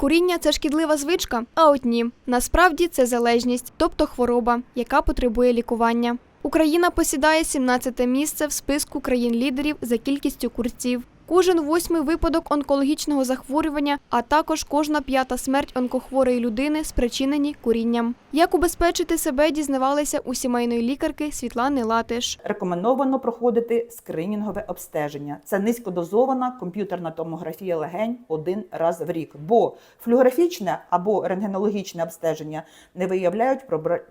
Куріння це шкідлива звичка, а от ні. Насправді це залежність, тобто хвороба, яка потребує лікування. Україна посідає 17 місце в списку країн-лідерів за кількістю курців. Кожен восьмий випадок онкологічного захворювання, а також кожна п'ята смерть онкохворої людини спричинені курінням. Як убезпечити себе, дізнавалися у сімейної лікарки Світлани Латиш. Рекомендовано проходити скринінгове обстеження. Це низькодозована комп'ютерна томографія легень один раз в рік. Бо флюорографічне або рентгенологічне обстеження не виявляють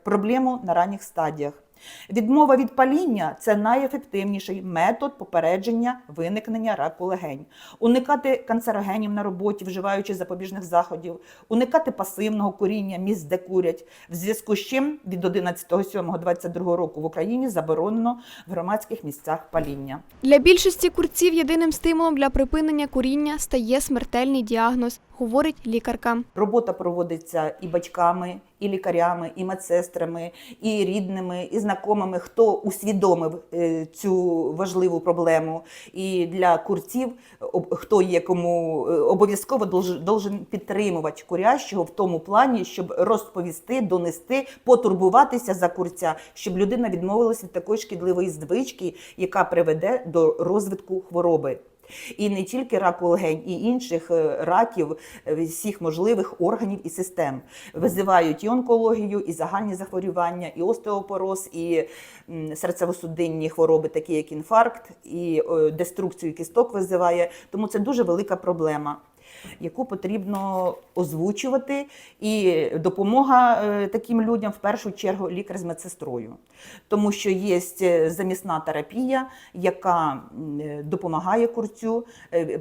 проблему на ранніх стадіях. Відмова від паління це найефективніший метод попередження виникнення раку легень. Уникати канцерогенів на роботі, вживаючи запобіжних заходів, уникати пасивного куріння місць, де курять. В зв'язку з чим від 11.07.22 року в Україні заборонено в громадських місцях паління. Для більшості курців єдиним стимулом для припинення куріння стає смертельний діагноз, говорить лікарка. Робота проводиться і батьками, і лікарями, і медсестрами, і рідними, і знайомими, хто усвідомив е, цю важливу проблему. І для курців, хто є кому е, обов'язково должен підтримувати курящого в тому плані, щоб розповісти, донести, потурбуватися за курця, щоб людина відмовилася від такої шкідливої звички, яка приведе до розвитку хвороби. І не тільки раку легень, і інших е, раків е, всіх можливих органів і систем. Визивають і онкологію, і загальні захворювання, і остеопороз, і серцево-судинні хвороби, такі як інфаркт, і е, деструкцію кісток визиває. Тому це дуже велика проблема. Яку потрібно озвучувати, і допомога е, таким людям в першу чергу лікар з медсестрою, тому що є е, замісна терапія, яка е, допомагає курцю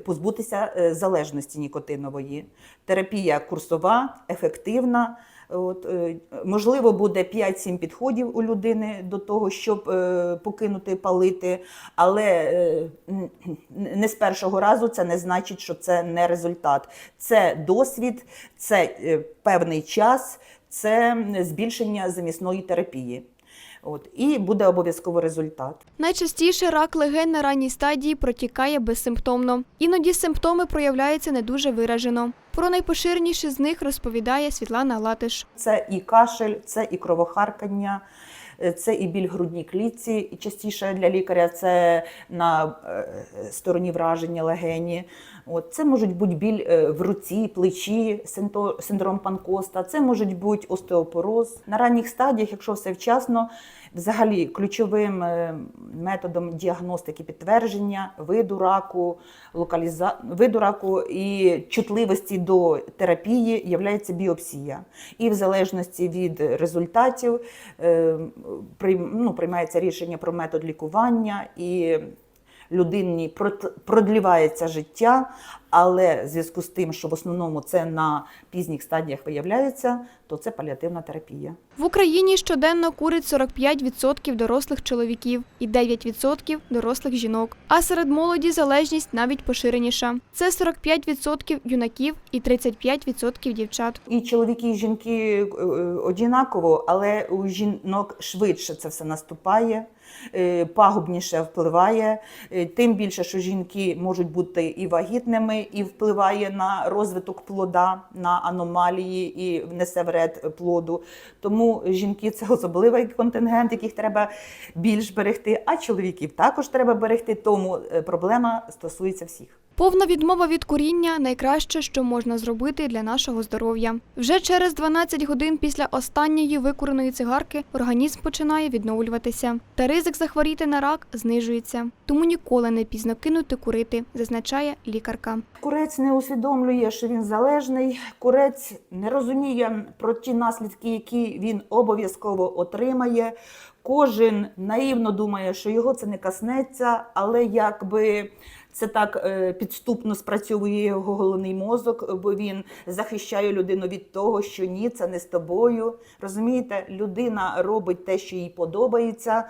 позбутися залежності нікотинової. Терапія курсова, ефективна. От, е, можливо, буде 5-7 підходів у людини до того, щоб е, покинути палити, але е, не з першого разу це не значить, що це не результат. Це досвід, це певний час, це збільшення замісної терапії. От, і буде обов'язково результат. Найчастіше рак легень на ранній стадії протікає безсимптомно. Іноді симптоми проявляються не дуже виражено. Про найпоширеніші з них розповідає Світлана Латиш. Це і кашель, це і кровохаркання, це і біль в грудній клітці. І частіше для лікаря це на е, стороні враження легені. От, це можуть бути біль е, в руці, плечі, синдром панкоста, це можуть бути остеопороз. На ранніх стадіях, якщо все вчасно, взагалі ключовим е, методом діагностики підтвердження виду раку, локаліза... виду раку і чутливості до терапії є біопсія. І в залежності від результатів е, ну, приймається рішення про метод лікування і людині продлівається життя, але в зв'язку з тим, що в основному це на пізніх стадіях виявляється, то це паліативна терапія. В Україні щоденно курить 45% дорослих чоловіків і 9% дорослих жінок. А серед молоді залежність навіть поширеніша. Це 45% юнаків і 35% дівчат. І чоловіки, і жінки е, однаково, але у жінок швидше це все наступає, е, пагубніше впливає. Е, Тим більше, що жінки можуть бути і вагітними, і впливає на розвиток плода, на аномалії і несе вред плоду. Тому жінки це особливий контингент, яких треба більш берегти. А чоловіків також треба берегти. Тому е, проблема стосується всіх. Повна відмова від куріння найкраще, що можна зробити для нашого здоров'я. Вже через 12 годин після останньої викуреної цигарки організм починає відновлюватися, та ризик захворіти на рак знижується. Тому ніколи не пізно кинути курити, зазначає лікарка. Курець не усвідомлює, що він залежний. Курець не розуміє про ті наслідки, які він обов'язково отримає. Кожен наївно думає, що його це не коснеться, але якби це так е, підступно спрацьовує його головний мозок, бо він захищає людину від того, що ні, це не з тобою. Розумієте, людина робить те, що їй подобається,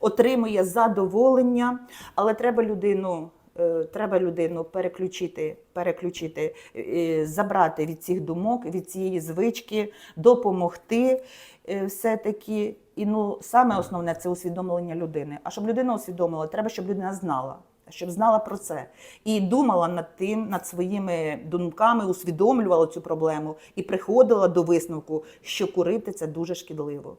отримує задоволення, але треба людину. е, Треба людину переключити, переключити, е, забрати від цих думок, від цієї звички, допомогти все-таки. І ну, саме основне це усвідомлення людини. А щоб людина усвідомила, треба, щоб людина знала. Щоб знала про це і думала над тим, над своїми думками, усвідомлювала цю проблему і приходила до висновку, що курити це дуже шкідливо.